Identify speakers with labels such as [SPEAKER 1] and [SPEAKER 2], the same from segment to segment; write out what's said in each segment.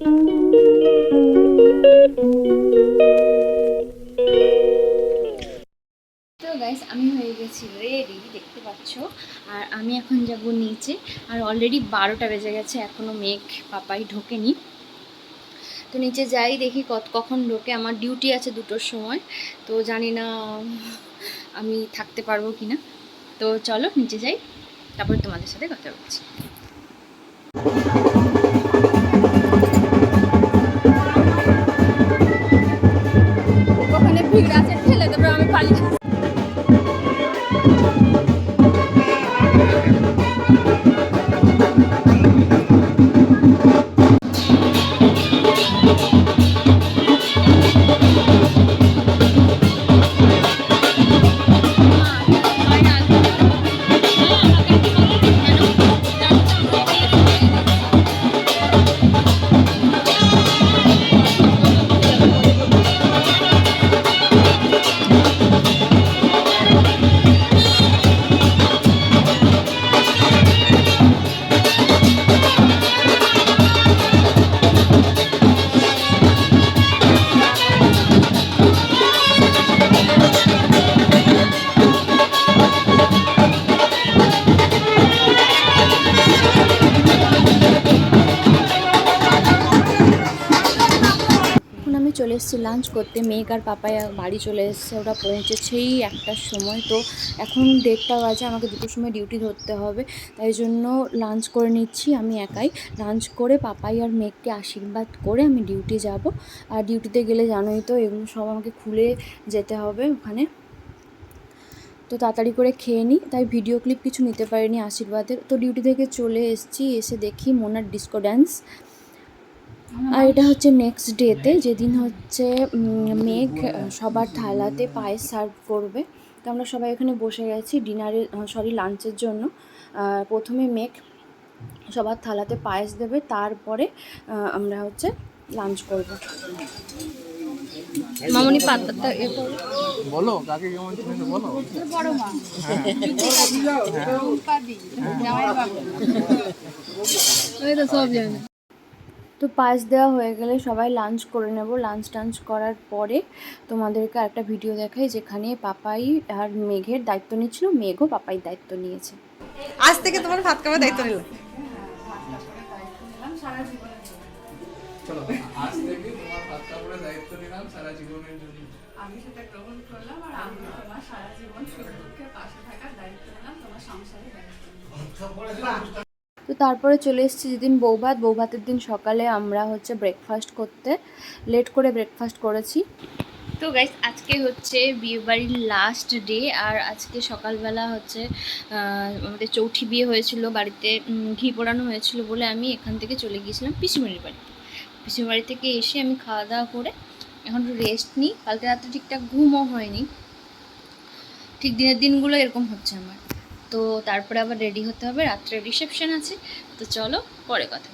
[SPEAKER 1] তো গাইস আমি হয়ে গেছি রেডি দেখতে পাচ্ছ? আর আমি এখন যাব নিচে। আর অলরেডি বারোটা বেজে গেছে এখনও মেঘ পাপাই ঢোকেনি। তো নিচে যাই, দেখি কত, কখন ঢোকে। আমার ডিউটি আছে দুটোর সময়, তো জানি না আমি থাকতে পারব কি না তো চলো, নিচে যাই। তারপর তোমাদের সাথে কথা বলছি। চলে এসেছি লাঞ্চ করতে। মেঘ আর পাপায়া বাড়ি চলে এসেছে, ওরা পৌঁছেছেই একটার সময়। তো এখন দেড়টা বাজে, আমাকে দুটোর সময় ডিউটি ধরতে হবে। তাই জন্য লাঞ্চ করে নিচ্ছি, আমি একাই। লাঞ্চ করে পাপাই আর মেঘকে আশীর্বাদ করে আমি ডিউটি যাব। আর ডিউটিতে গেলে জানোই তো, এগুলো সব আমাকে খুলে যেতে হবে ওখানে। তো তাড়াতাড়ি করে খেয়ে নিই, তাই ভিডিও ক্লিপ কিছু নিতে পারিনি আশীর্বাদের। তো ডিউটি থেকে চলে এসেছি, এসে দেখি মোনার ডিস্কো ড্যান্স আর এটা হচ্ছে নেক্সট ডেতে যেদিন হচ্ছে মেঘ সবার থালাতে পায়েস সার্ভ করবে। তো আমরা সবাই এখানে বসে গেছি ডিনারের সরি লাঞ্চের জন্য। প্রথমে মেঘ সবার থালাতে পায়েস দেবে তারপরে আমরা হচ্ছে লাঞ্চ করব। মামনি পাতাটা এ
[SPEAKER 2] বলো কাকে কেমন বলো।
[SPEAKER 1] তো পায়েস দেওয়া হয়ে গেলে সবাই লাঞ্চ করে নেব। লাঞ্চ টাঞ্চ করার পরে তোমাদেরকে একটা ভিডিও দেখাই যেখানে পাপাই আর মেঘের দায়িত্ব নিচ্ছিল। মেঘও পাপাই দায়িত্ব নিয়েছে।
[SPEAKER 3] আজ থেকে তোমার ভাত খাওয়ার দায়িত্ব নিলাম
[SPEAKER 2] আজ থেকে তোমার হাত কাপড়ে দায়িত্ব নিলাম সারা জীবনের জন্য
[SPEAKER 4] আমি সেটা গ্রহণ করলাম আর আমি তোমার সারা জীবন সুখ দুঃখে পাশে থাকার দায়িত্ব নিলাম তোমার সংসারের দায়িত্ব
[SPEAKER 1] তো তারপরে চলে এসেছি যেদিন বৌভাত। বৌভাতের দিন সকালে আমরা হচ্ছে ব্রেকফাস্ট করতে। লেট করে ব্রেকফাস্ট করেছি। তো গাইস আজকে হচ্ছে বিয়েবাড়ির লাস্ট ডে আর আজকে সকালবেলা হচ্ছে আমাদের চৌঠি বিয়ে হয়েছিল। বাড়িতে ঘি পোড়ানো হয়েছিল বলে আমি এখান থেকে চলে গিয়েছিলাম পিসিমণির বাড়িতে। পিসিমণির বাড়ি থেকে এসে আমি খাওয়া দাওয়া করে এখন একটু রেস্ট নিই। কালকে রাত্রে ঠিকঠাক ঘুমও হয়নি। ঠিক দিনের দিনগুলো এরকম হচ্ছে আমার। তো তারপরে আবার রেডি হতে হবে রাত্রে রিসেপশন আছে। তো চলো পরে কথা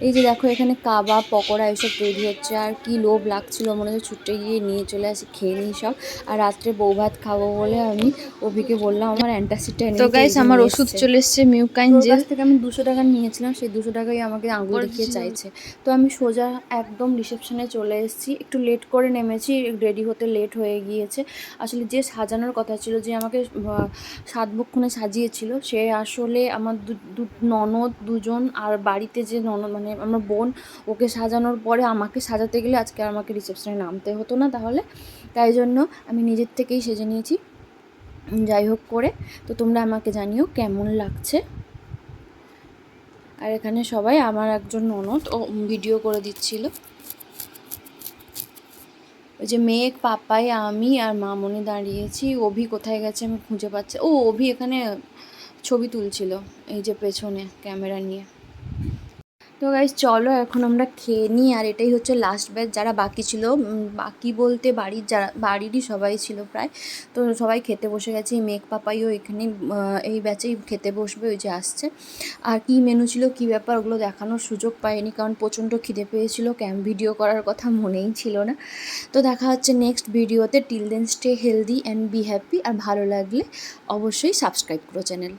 [SPEAKER 1] এই যে দেখো এখানে কাবাব পকোড়া এসব তৈরি হচ্ছে। আর কি লোভ লাগছিল মনে হচ্ছে ছুটে গিয়ে নিয়ে চলে আসি খেয়ে নিই সব। আর রাত্রে বউ ভাত খাব বলে আমি অভিকে বললাম আমার অ্যান্টাসিডটা এনে
[SPEAKER 5] তো গাইস আমার ওষুধ চলে এসছে মিউকাইন জেল
[SPEAKER 1] কাছ থেকে আমি দুশো টাকা নিয়েছিলাম সেই দুশো টাকাই আমাকে আঙুল দেখিয়ে চাইছে। তো আমি সোজা একদম রিসেপশনে চলে এসেছি। একটু লেট করে নেমেছি রেডি হতে লেট হয়ে গিয়েছে। আসলে যে সাজানোর কথা ছিল যে আমাকে আহ, সাত বক্ষণে সাজিয়েছিল সে আসলে আমার দু- দু- ননদ দুজন আর বাড়িতে যে ননদ মানে আমার বোন ওকে সাজানোর পরে আমাকে সাজাতে গেলে আজকে আমাকে রিসেপশনে নামতে হতো না তাহলে। তাই জন্য আমি নিজের থেকেই সেজে নিয়েছি। যাই হোক করে, তো তোমরা আমাকে জানিও কেমন লাগছে। আর এখানে সবাই, আমার একজন ননদ, ও ভিডিও করে দিচ্ছিল। ওই যে মেঘ, পাপাই, আমি আর মামনি দাঁড়িয়েছি। অভি কোথায় গেছে আমি খুঁজে পাচ্ছি ও, অভি এখানে ছবি তুলছিল, এই যে পেছনে ক্যামেরা নিয়ে। তো গাইজ চলো এখন আমরা খেয়ে নিই। আর এটাই হচ্ছে লাস্ট ব্যাচ যারা বাকি ছিল বাকি বলতে বাড়ির যারা, বাড়িরই সবাই ছিল প্রায়। তো সবাই খেতে বসে গেছে। এই মেঘ পাপাইও এখানে এই ব্যাচেই খেতে বসবে, ওই যে আসছে। আর কি মেনু ছিল, কি ব্যাপার, ওগুলো দেখানোর সুযোগ পাইনি, কারণ প্রচণ্ড খিদে পেয়েছিল। ক্যাম্প ভিডিও করার কথা মনেই ছিল না। তো দেখা হচ্ছে নেক্সট ভিডিওতে till then stay healthy and be happy আর ভালো লাগলে অবশ্যই সাবস্ক্রাইব করো চ্যানেল